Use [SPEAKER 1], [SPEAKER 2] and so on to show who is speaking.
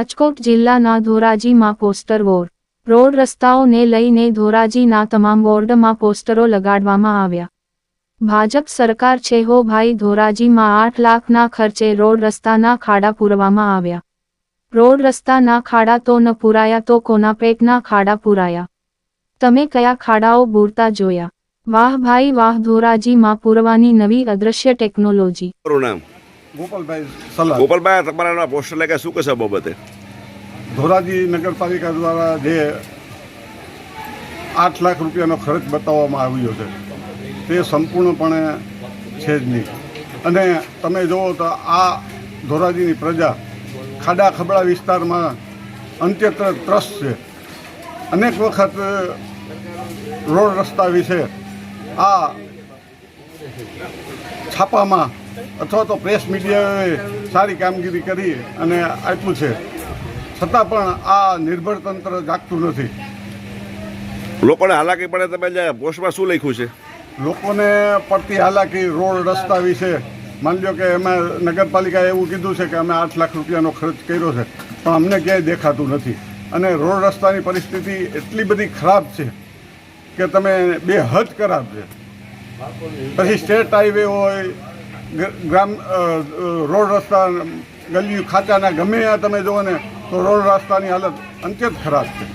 [SPEAKER 1] રાજકોટ જિલ્લાના ધોરાજીમાં poster war. Road રસ્તાઓને લઈને ધોરાજીના તમામ વોર્ડમાં પોસ્ટરો લગાડવામાં આવ્યા. ભાજપ સરકાર છે હો ભાઈ ધોરાજીમાં આઠ લાખના ખર્ચે રોડ રસ્તાના ખાડા પૂરવામાં આવ્યા. રોડ રસ્તાના ખાડા તો ન પૂરાયા તો કોના પેટના ખાડા પૂરાયા. તમે કયા ખાડાઓ બૂરતા જોયા? વાહ ભાઈ વાહ ધોરાજીમાં પૂરવાની નવી અદ્રશ્ય ટેકનોલોજી.
[SPEAKER 2] ગોપાલભાઈ સલાહ
[SPEAKER 3] ગોપાલભાઈ તમારા પોસ્ટર લાગ્યા શું કહેશે બાબતે?
[SPEAKER 2] ધોરાજી નગરપાલિકા દ્વારા જે આઠ લાખ રૂપિયાનો ખર્ચ બતાવવામાં આવ્યો છે તે સંપૂર્ણપણે છે જ નહીં. અને તમે જુઓ તો આ ધોરાજીની પ્રજા ખાડા ખબડા વિસ્તારમાં અંત્યત્ર ત્રસ્ત છે. અનેક વખત રોડ રસ્તા વિશે આ છાપામાં અથવા તો પ્રેસ મીડિયાએ સારી કામગીરી કરી અને આપ્યું છે. છતાં પણ આ નિર્ભર તંત્ર જાગતું નથી.
[SPEAKER 3] લોકોને હાલાકી પડે તમે જે પોસ્ટમાં શું લખ્યું છે?
[SPEAKER 2] લોકોને પડતી હાલાકી રોડ રસ્તા વિશે. માની લો કે એમાં નગરપાલિકાએ એવું કીધું છે કે અમે આઠ લાખ રૂપિયાનો ખર્ચ કર્યો છે પણ અમને ક્યાંય દેખાતું નથી. અને રોડ રસ્તાની પરિસ્થિતિ એટલી બધી ખરાબ છે કે તમે બે હદ ખરાબ છે. પછી સ્ટેટ હાઈવે હોય ગ્રામ રોડ રસ્તા ગલીયું ખાંચાના ગમે ત્યાં તમે જુઓ ને, તો રોડ રસ્તાની હાલત અંત્યત ખરાબ છે.